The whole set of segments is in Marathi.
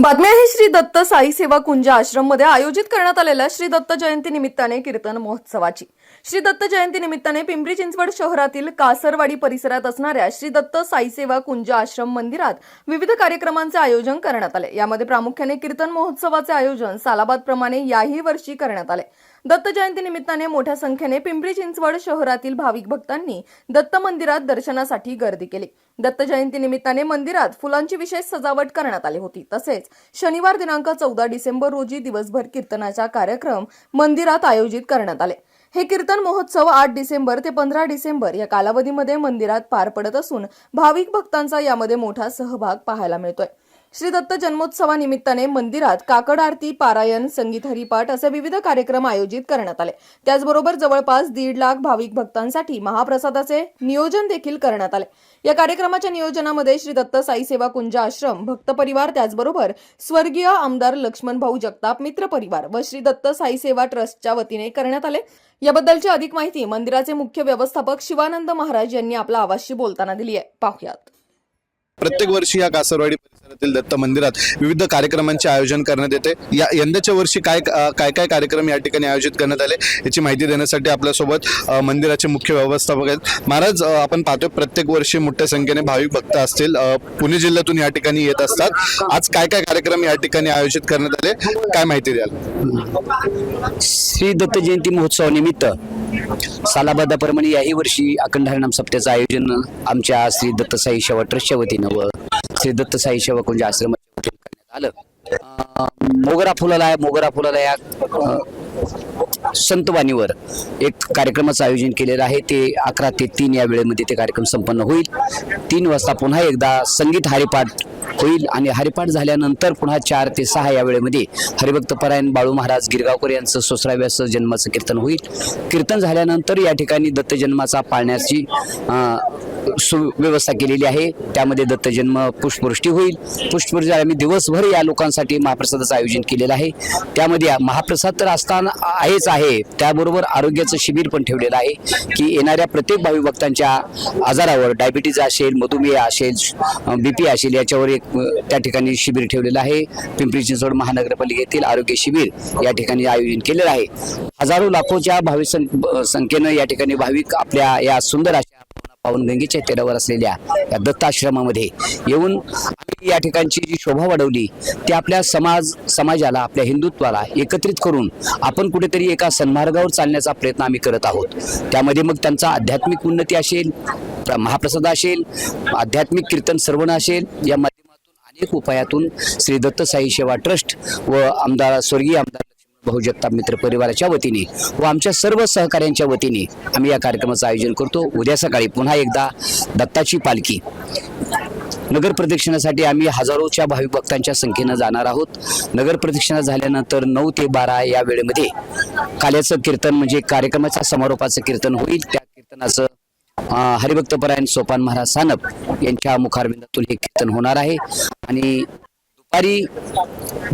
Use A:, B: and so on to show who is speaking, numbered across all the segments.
A: बातमी आहे श्री दत्त साई सेवा कुंज आश्रममध्ये आयोजित करण्यात आलेल्या श्री दत्त जयंती निमित्ताने कीर्तन महोत्सवाची. श्री दत्त जयंती निमित्ताने पिंपरी चिंचवड शहरातील कासरवाडी परिसरात असणाऱ्या श्री दत्त साई सेवा कुंज आश्रम मंदिरात विविध कार्यक्रमांचे आयोजन करण्यात आले. यामध्ये प्रामुख्याने कीर्तन महोत्सवाचे आयोजन सालाबाद प्रमाणे याही वर्षी करण्यात आले. दत्त जयंती निमित्ताने मोठ्या संख्येने पिंपरी चिंचवड शहरातील भाविक भक्तांनी दत्त मंदिरात दर्शनासाठी गर्दी केली. दत्त जयंती निमित्ताने मंदिरात फुलांची विशेष सजावट करण्यात आली होती. तसेच शनिवार दिनांक चौदा डिसेंबर रोजी दिवसभर कीर्तनाचा कार्यक्रम मंदिरात आयोजित करण्यात आले. हे कीर्तन महोत्सव आठ डिसेंबर ते पंधरा डिसेंबर या कालावधीमध्ये मंदिरात पार पडत असून भाविक भक्तांचा यामध्ये मोठा सहभाग पाहायला मिळतोय. श्री दत्त जन्मोत्सवानिमित्ताने मंदिरात काकड आरती पारायण संगीत हरिपाठ असे विविध कार्यक्रम आयोजित करण्यात आले. त्याचबरोबर जवळपास दीड लाख भाविक भक्तांसाठी महाप्रसादाचे नियोजन देखील करण्यात आले. या कार्यक्रमाच्या नियोजनामध्ये श्री दत्त साई सेवा कुंज आश्रम भक्त परिवार त्याचबरोबर स्वर्गीय आमदार लक्ष्मण भाऊ जगताप मित्र परिवार व श्री दत्त साई सेवा ट्रस्टच्या वतीने करण्यात आले. याबद्दलची अधिक माहिती मंदिराचे मुख्य व्यवस्थापक शिवानंद महाराज यांनी आपल्या आवाजशी बोलताना दिली आहे. पाहुयात.
B: प्रत्येक वर्षी या कासरवाडी परिसरातील दत्त मंदिरात विविध कार्यक्रमांचे आयोजन करण्यात येते. या यंदाच्या वर्षी काय काय काय कार्यक्रम या ठिकाणी आयोजित करण्यात आले याची माहिती देण्यासाठी आपल्यासोबत मंदिराचे मुख्य व्यवस्थापक आहेत. महाराज आपण पाहतोय प्रत्येक वर्षी मोठ्या संख्येने भाविक भक्त असतील. पुणे जिल्ह्यातून या ठिकाणी येत असतात. आज काय काय कार्यक्रम या ठिकाणी आयोजित करण्यात आले? काय माहिती द्याल?
C: श्री दत्त जयंती महोत्सवानिमित्त परमणी याही वर्षी अखंड हरिनाम सप्त्याचं आयोजन आमच्या श्री दत्त साई ट्रस्टच्या वतीनं श्री दत्त साई सेवा कुंज करण्यात आलं मोगरा फुलाला मोगरा फुलाला या संतवाणीवर एक कार्यक्रमाचं आयोजन केलेलं आहे. ते अकरा ते तीन या वेळेमध्ये ते कार्यक्रम संपन्न होईल. तीन वाजता पुन्हा एकदा संगीत हरिपाठ होईल आणि हरिपाठ झाल्यानंतर पुन्हा चार ते सहा या वेळेमध्ये हरिभक्त परायण बाळू महाराज गिरगावकर यांचं सोसराव्याचं जन्माचं कीर्तन होईल. कीर्तन झाल्यानंतर या ठिकाणी दत्त जन्माचा पाळण्याची सुव्यवस्था केलेली आहे. त्यामध्ये दत्तजन्म पुष्पवृष्टी होईल. पुष्पवृष्टी आम्ही दिवसभर या लोकांसाठी महाप्रसादाचं आयोजन केलेलं आहे. त्यामध्ये महाप्रसाद तर असताना आहेच आहे. त्याबरोबर आरोग्याचं शिबिर पण ठेवलेलं आहे की येणाऱ्या प्रत्येक भावी भक्तांच्या आजारावर डायबिटीज असेल मधुमेह असेल बी पी असेल याच्यावर एक त्या ठिकाणी शिबिर ठेवलेलं आहे. पिंपरी चिंचवड महानगरपालिकेतील आरोग्य शिबिर या ठिकाणी आयोजन केलेलं आहे. हजारो लाखोच्या भाविक संख्येनं या ठिकाणी भाविक आपल्या या सुंदर पावनगंगेच्या गंगेच्या तीरावर असलेल्या या दत्ताश्रमामध्ये येऊन या ठिकाणची जी शोभा वाढवली ती आपल्या समाज समाजाला आपल्या हिंदुत्वाला एकत्रित करून आपण कुठेतरी एका सन्मार्गावर चालण्याचा प्रयत्न आम्ही करत आहोत. त्यामध्ये मग त्यांचा आध्यात्मिक उन्नती असेल महाप्रसाद असेल आध्यात्मिक कीर्तन श्रवण असेल या माध्यमातून अनेक उपायातून श्री दत्त साई सेवा ट्रस्ट व आमदार स्वर्गीय आमदार लक्ष्मण मित्र परिवाराच्या वतीने व आमच्या सर्व सहकाऱ्यांच्या वतीने आम्ही या कार्यक्रमाचं आयोजन करतो. उद्या सकाळी पुन्हा एकदा दत्ताची पालखी. नगर प्रदक्षिणासाठी आम्ही हजारोच्या भाविक भक्तांच्या संख्येनं जाणार आहोत. नगर प्रदक्षिणा झाल्यानंतर नऊ ते बारा या वेळेमध्ये काल्याचं कीर्तन म्हणजे कार्यक्रमाच्या समारोपाचं कीर्तन होईल. त्या कीर्तनाचं हरिभक्तपरायण सोपान महाराज सानप यांच्या मुखारविंदातून हे कीर्तन होणार आहे. आणि दुपारी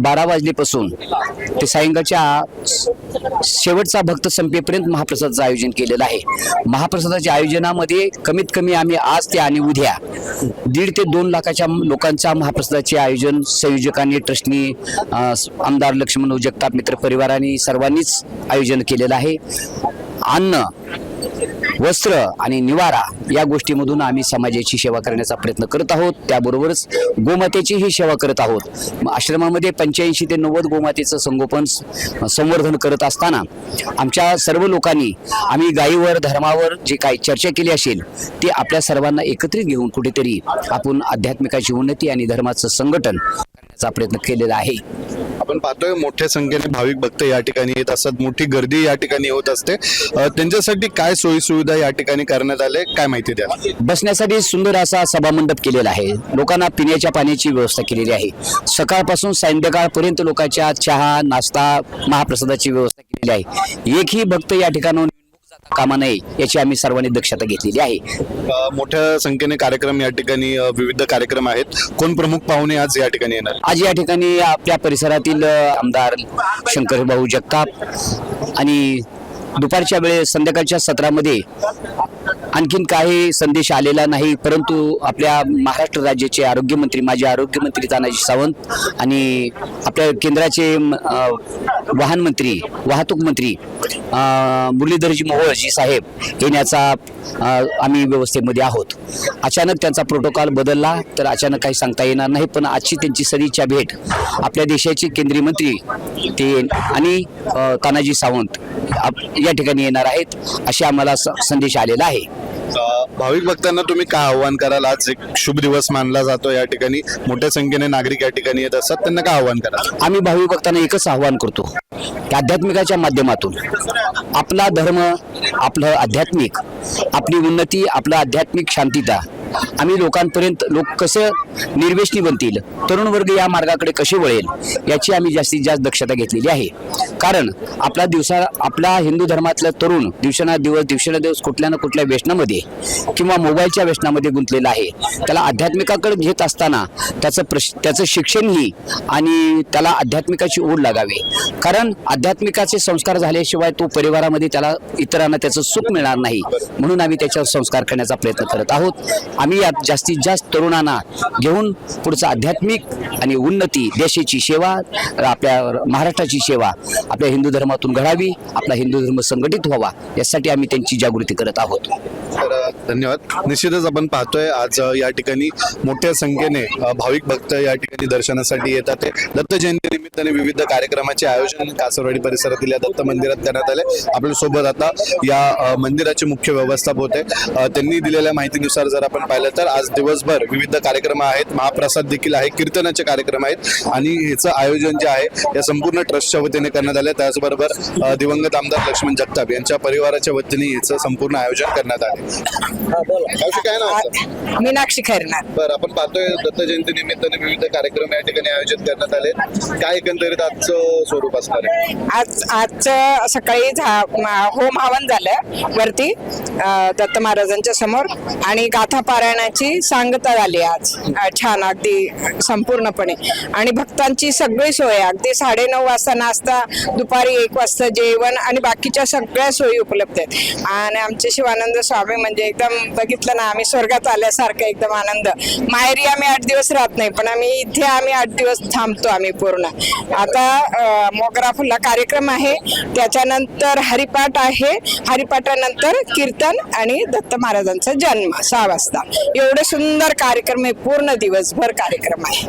C: बारा वाजलेपासून ते सायंकाळच्या शेवटचा भक्त संपेपर्यंत महाप्रसादाचं आयोजन केलेलं आहे. महाप्रसादाच्या आयोजनामध्ये कमीत कमी आम्ही आज ते आणि उद्या दीड ते दोन लाखाच्या लोकांच्या महाप्रसादाचे आयोजन संयोजकांनी ट्रस्टनी आमदार लक्ष्मण जगताप मित्र परिवाराने सर्वांनीच आयोजन केलेलं आहे. अन्न वस्त्र आणि निवारा या गोष्टीमधून आम्ही समाजाची सेवा करण्याचा प्रयत्न करत आहोत. त्याबरोबरच गोमातेचीही सेवा करत आहोत. आश्रमामध्ये पंच्याऐंशी ते नव्वद गोमातेचं संगोपन संवर्धन करत असताना आमच्या सर्व लोकांनी आम्ही गायीवर धर्मावर जे काही चर्चा केली असेल ते आपल्या सर्वांना एकत्रित घेऊन कुठेतरी आपण आध्यात्मिकाची उन्नती आणि धर्माचं संघटन करण्याचा प्रयत्न केलेला आहे.
B: आपण पाहतोय मोठ्या संख्येने भाविक भक्त या ठिकाणी येत असतात. मोठी गर्दी या ठिकाणी होत असते. त्यांच्यासाठी काय सोयी सुविधा या ठिकाणी करण्यात आले काय माहिती द्या
C: बसण्यासाठी सुंदर असा सभामंडप केलेला आहे. लोकांना पिण्याच्या पाण्याची व्यवस्था केलेली आहे. सकाळपासून सायंकाळपर्यंत लोकांच्या चहा नाश्ता महाप्रसादाची व्यवस्था केलेली आहे. एकही भक्त या ठिकाणाहून कामा नये याची आम्ही सर्वांनी दक्षता घेतलेली आहे.
B: मोठ्या संख्येने कार्यक्रम या ठिकाणी विविध कार्यक्रम आहेत. कोण प्रमुख पाहुणे आज या ठिकाणी येणार?
C: आज या ठिकाणी आपल्या परिसरातील आमदार शंकर भाऊ जगताप आणि दुपारच्या वेळे संध्याकाळच्या सत्रामध्ये आणखीन काही संदेश आलेला नाही परंतु आपल्या महाराष्ट्र राज्याचे आरोग्यमंत्री माजी आरोग्यमंत्री तानाजी सावंत आणि आपल्या केंद्राचे वाहन मंत्री वाहतूक मंत्री मुरलीधरजी मोहोळजी साहेब येण्याचा आम्ही व्यवस्थेमध्ये आहोत. अचानक त्यांचा प्रोटोकॉल बदलला तर अचानक काही सांगता येणार नाही पण आजची त्यांची सदिच्छा भेट आपल्या देशाचे केंद्रीय मंत्री ते आणि तानाजी सावंत आप- या ठिकाणी येणार आहेत असे आम्हाला स- संदेश आलेला आहे.
B: भाविक भक्तांना तुम्ही काय आव्हान कराल? आज एक शुभ दिवस मानला जातो या ठिकाणी. मोठ्या संख्येने नागरिक या ठिकाणी येत असतात. त्यांना काय आव्हान कराल?
C: आम्ही भाविक भक्तांना एकच आव्हान करतो. की आध्यात्मिकाच्या माध्यमातून. आपला धर्म आपलं आध्यात्मिक आपली उन्नती आपलं आध्यात्मिक शांतीता आम्ही लोकांपर्यंत लोक कसं निर्वेशनी बनतील तरुण वर्ग या मार्गाकडे कसे वळेल याची आम्ही जास्तीत जास्त दक्षता घेतलेली आहे. कारण आपला दिवसा आपला हिंदू धर्मातला तरुण दिवसेंदिवस दिवसेंदिवस कुठल्या ना कुठल्या व्यसनामध्ये किंवा मोबाईलच्या व्यसनामध्ये गुंतलेला आहे. त्याला आध्यात्मिकाकडे घेत असताना त्याचं प्रश त्याचं शिक्षणही आणि त्याला आध्यात्मिकाची ओढ लागावी. कारण आध्यात्मिकाचे संस्कार झाल्याशिवाय तो परिवारामध्ये त्याला इतरांना त्याचं सुख मिळणार नाही म्हणून आम्ही त्याच्यावर संस्कार करण्याचा प्रयत्न करत आहोत. आम्ही यात जास्तीत जास्त तरुणांना घेऊन पुढचं आध्यात्मिक आणि उन्नती देशाची सेवा आपल्या महाराष्ट्राची सेवा आपल्या हिंदू धर्मातून घडावी आपला हिंदू धर्म संघटित व्हावा यासाठी आम्ही त्यांची जागृती करत आहोत.
B: धन्यवाद. निश्चितच आपण पाहतोय आज या ठिकाणी मोठ्या संख्येने भाविक भक्त या ठिकाणी दर्शनासाठी येतात. ते दत्त जयंती निमित्ताने विविध कार्यक्रमाचे आयोजन कासरवाडी परिसरातील या दत्त मंदिरात करण्यात आले. आपल्यासोबत आता या मंदिराचे मुख्य व्यवस्थापक होते. त्यांनी दिलेल्या माहितीनुसार जर आपण पाहिलं तर आज दिवसभर विविध कार्यक्रम आहेत. महाप्रसाद देखील आहे. कीर्तनाचे कार्यक्रम आहेत. आणि ह्याचं आयोजन जे आहे या संपूर्ण ट्रस्टच्या वतीने करण्यात आले. त्याचबरोबर दिवंगत आमदार लक्ष्मण जगताप यांच्या परिवाराच्या वतीने याचं संपूर्ण आयोजन करण्यात आले. काय?
D: मीनाक्षी खैरनार.
B: बरं आपण पाहतोय दत्त जयंती निमित्ताने विविध कार्यक्रम या ठिकाणी आयोजित करण्यात आले. काय एकंदरीत आजचं स्वरूप असणार आहे?
D: आज आजचं सकाळी झा- म- होम हवन झालं वरती अं, दत्त महाराजांच्या समोर आणि गाथा पारायणाची सांगता झाली आज. अं, छान अगदी संपूर्णपणे. आणि भक्तांची सगळी सोय. अगदी साडेनऊ वाजता नाश्ता दुपारी एक वाजता जेवण आणि बाकीच्या सगळ्या सोयी उपलब्ध आहेत. आणि आमचे शिवानंद स्वामी म्हणजे एकदम बघितलं ना आम्ही स्वर्गात आल्यासारखं एकदम आनंद. माहेरी आम्ही आठ दिवस राहत नाही पण आम्ही इथे आम्ही आठ दिवस थांबतो आम्ही पूर्ण. आता मोगरा फुल्ला कार्यक्रम आहे त्याच्यानंतर हरिपाठ आहे. हरिपाठानंतर कीर्तन आणि दत्त महाराजांचा जन्म सहा वाजता. एवढे सुंदर कार्यक्रम आहे पूर्ण दिवसभर कार्यक्रम आहे.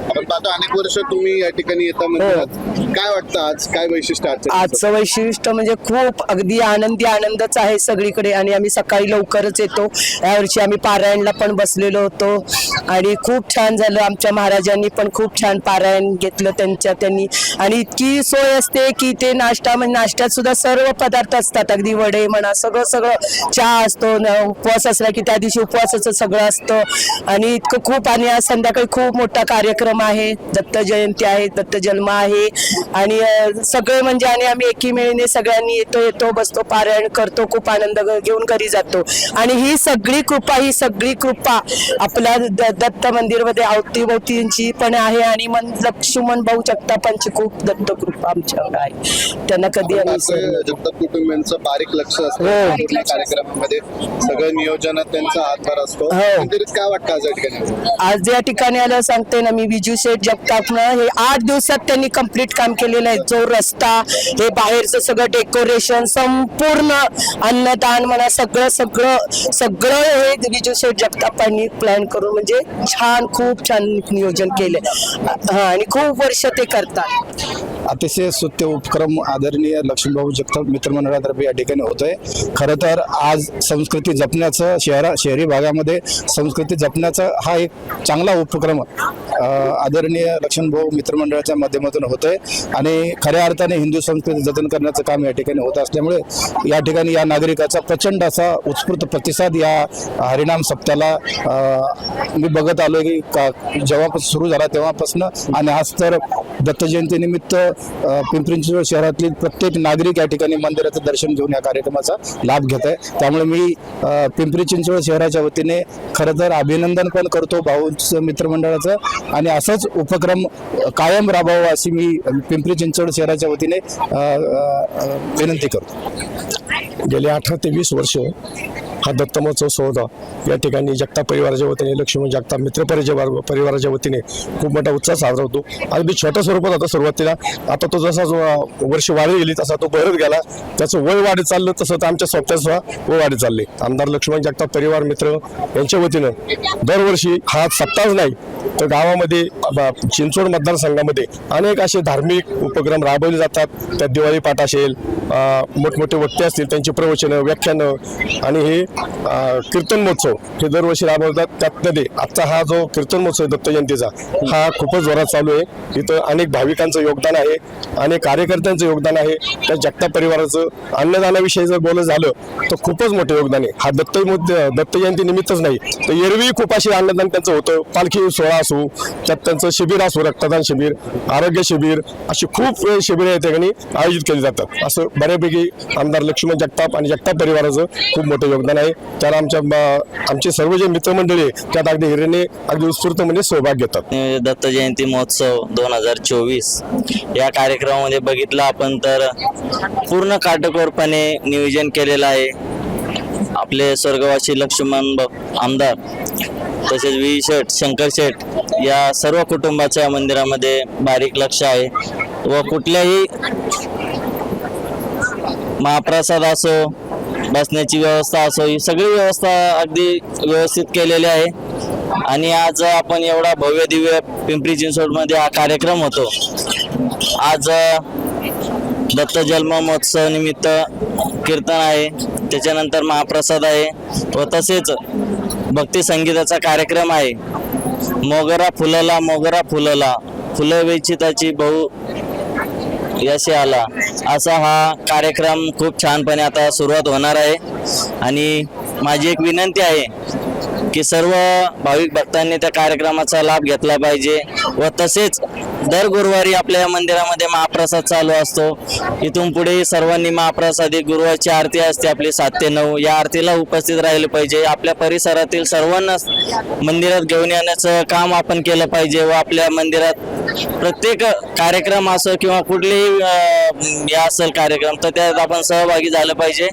B: अनेक वर्ष तुम्ही या ठिकाणी येता मंदिरात काय वाटतं आज? काय वैशिष्ट्य आजचं
E: आजचं वैशिष्ट्य म्हणजे खूप अगदी आनंदी आनंदच आहे सगळीकडे आणि आम्ही सकाळी लवकरच येतो. यावर्षी आम्ही पारायणला पण बसलेलो होतो. आणि खूप छान झालं. आमच्या महाराजांनी पण खूप छान पारायण घेतलं त्यांच्या त्यांनी. आणि इतकी सोय असते की ते नाश्ता म्हणजे नाश्त्यात सुद्धा सर्व पदार्थ असतात. अगदी वडे म्हणा सगळं सगळं. चहा असतो न- उपवास असला की त्या दिवशी उपवासाचं सगळं असतं. आणि इतकं खूप आणि आज संध्याकाळी खूप मोठा कार्यक्रम आहे. दत्त जयंती आहे दत्त जन्म आहे. आणि सगळे म्हणजे आणि आम्ही एकीमेळीने सगळ्यांनी येतो येतो बसतो पारायण करतो खूप आनंद घेऊन घरी जातो. आणि ही सगळी कृपा ही सगळी कृपा आपल्या दत्त मंदिरमध्ये अवतीभोवतींची पण आहे आणि मन लक्ष्मण भाऊ जगतापांची खूप दत्त कृपा आमच्यावर आहे. त्यांना कधी आम्ही
B: जगताप कुटुंबियांचं बारीक लक्ष असतं.
E: हो.
B: कार्यक्रमामध्ये सगळं नियोजनात त्यांचा हातभार असतो.
E: हो.
B: काय वाटतं आज या ठिकाणी?
E: आज या ठिकाणी आलं सांगते ना मी विजू शेठ जगतापनं हे आठ दिवसात त्यांनी कंप्लीट काम केलेलं आहे. जो रस्ता हे बाहेरचं सगळं डेकोरेशन संपूर्ण अन्नदान म्हणा सगळं सगळं सगळं हे विजू शेठ जगतापांनी प्लॅन करून म्हणजे छान खूप छान नियोजन केलंय. हा आणि खूप वर्ष ते करतात.
F: अतिशय स्तुत्य उपक्रम आदरणीय लक्ष्मीभाऊ जगताप मित्रमंडळातर्फे या ठिकाणी होतोय. खरं तर आज संस्कृती जपण्याचं शहरा शहरी भागामध्ये संस्कृती जपण्याचा हा एक चांगला उपक्रम आदरणीय लक्ष्मणभाऊ मित्रमंडळाच्या माध्यमातून होतोय. आणि खऱ्या अर्थाने हिंदू संस्कृती जतन करण्याचं काम या ठिकाणी होत असल्यामुळे या ठिकाणी या नागरिकाचा प्रचंड असा उत्स्फूर्त प्रतिसाद या हरिणाम सप्त्याला मी बघत आलो की का जेव्हापासून सुरू झाला तेव्हापासून. आणि आज तर दत्तजयंतीनिमित्त पिंपरी चिंचवड शहरातील प्रत्येक नागरिक या ठिकाणी मंदिराचं दर्शन घेऊन या कार्यक्रमाचा लाभ घेत आहे. त्यामुळे मी पिंपरी चिंचवड शहराच्या वतीने खरं तर अभिनंदन पण करतो भाऊंचं मित्रमंडळाचं आणि असंच उपक्रम कायम राबवावा अशी मी पिंपरी चिंचवड शहराच्या वतीने विनंती करतो.
G: गेले अठरा ते वीस वर्ष
F: हा दत्तमहोत्सव सोहळा या ठिकाणी जगताप परिवाराच्या वतीने लक्ष्मण जगताप मित्र परिवार परिवाराच्या वतीने खूप मोठा उत्साह साजरा होतो. अगदी छोट्या स्वरूपात होता सुरुवातीला आता तो जसा जो वर्ष वाढत गेली तसा तो भरत गेला. त्याचं वय वाढत चाललं तसं तर आमच्या स्वतः वय वाढत चालले आमदार लक्ष्मण जगताप परिवार मित्र यांच्या वतीनं दरवर्षी हा सप्ताह नाही तर गावामध्ये चिंचवड मतदारसंघामध्ये अनेक असे धार्मिक उपक्रम राबवले जातात. त्यात दिवाळी पाठ असेल मोठमोठे वक्ते असतील त्यांची प्रवचनं व्याख्यानं आणि हे कीर्तन महोत्सव हे दरवर्षी राबवतात. त्यातमध्ये आजचा हा जो कीर्तन महोत्सव आहे दत्त जयंतीचा हा खूपच जोरात चालू आहे. इथं अनेक भाविकांचं योगदान आहे अनेक कार्यकर्त्यांचं योगदान आहे. त्या जगताप परिवाराचं अन्नदानाविषयी जर बोलत झालं तर खूपच मोठं योगदान आहे. हा दत्त मुद्दे- दत्त जयंती निमित्तच नाही तर एरवी खूप असे अन्नदान त्यांचं होतं. पालखी सोहळा असू त्यात त्यांचं शिबिर असू रक्तदान शिबिर आरोग्य शिबिर अशी खूप अ, शिबिरं या ठिकाणी आयोजित केली जातात. असं बऱ्यापैकी आमदार लक्ष्मण जगताप आणि जगताप परिवाराचं खूप मोठं योगदान आहे त्याला आमच्या ब- आमचे सर्व जे मित्रमंडळी त्यात अगदी हिरेने अगदी उत्स्फूर्तपणे म्हणजे सहभाग घेतात.
G: दत्त जयंती महोत्सव दोन हजार चोवीस या कार्यक्रमामध्ये बघितलं आपण तर पूर्ण काटेकोरपणे नियोजन केलेलं आहे. आपले स्वर्गवासी लक्ष्मण आमदार तसेच वी शेठ शंकर शेठ या सर्व कुटुंबाच्या या मंदिरामध्ये बारीक लक्ष आहे व कुठल्याही महाप्रसाद असो बसण्याची व्यवस्था असो ही सगळी व्यवस्था अगदी व्यवस्थित केलेली आहे. आणि आज आपण एवढा भव्य दिव्य पिंपरी चिंचवडमध्ये हा कार्यक्रम होतो. आज दत्त जन्म महोत्सव निमित्त कीर्तन आहे. त्याच्यानंतर महाप्रसाद आहे. व तसेच भक्ती संगीताचा कार्यक्रम आहे. मोगरा फुलला मोगरा फुलला. फुलं वेचिताची बहु यश आला. असा हा कार्यक्रम खूप छानपणे आता सुरुवात होणार आहे. आणि माझी एक विनंती आहे की सर्व भाविक भक्तांनी त्या कार्यक्रमाचा लाभ घेतला पाहिजे व तसेच दर गुरुवारी आपल्या या मंदिरामध्ये महाप्रसाद चालू असतो. इथून पुढे सर्वांनी महाप्रसादी गुरुवारची आरती असते आपली सात ते नऊ. या आरतीला उपस्थित राहिले पाहिजे. आपल्या परिसरातील सर्वांना मंदिरात घेऊन येण्याचं काम आपण केलं पाहिजे व आपल्या मंदिरात प्रत्येक कार्यक्रम असो किंवा कुठलेही हे असेल कार्यक्रम तर त्यात आपण सहभागी झालं पाहिजे.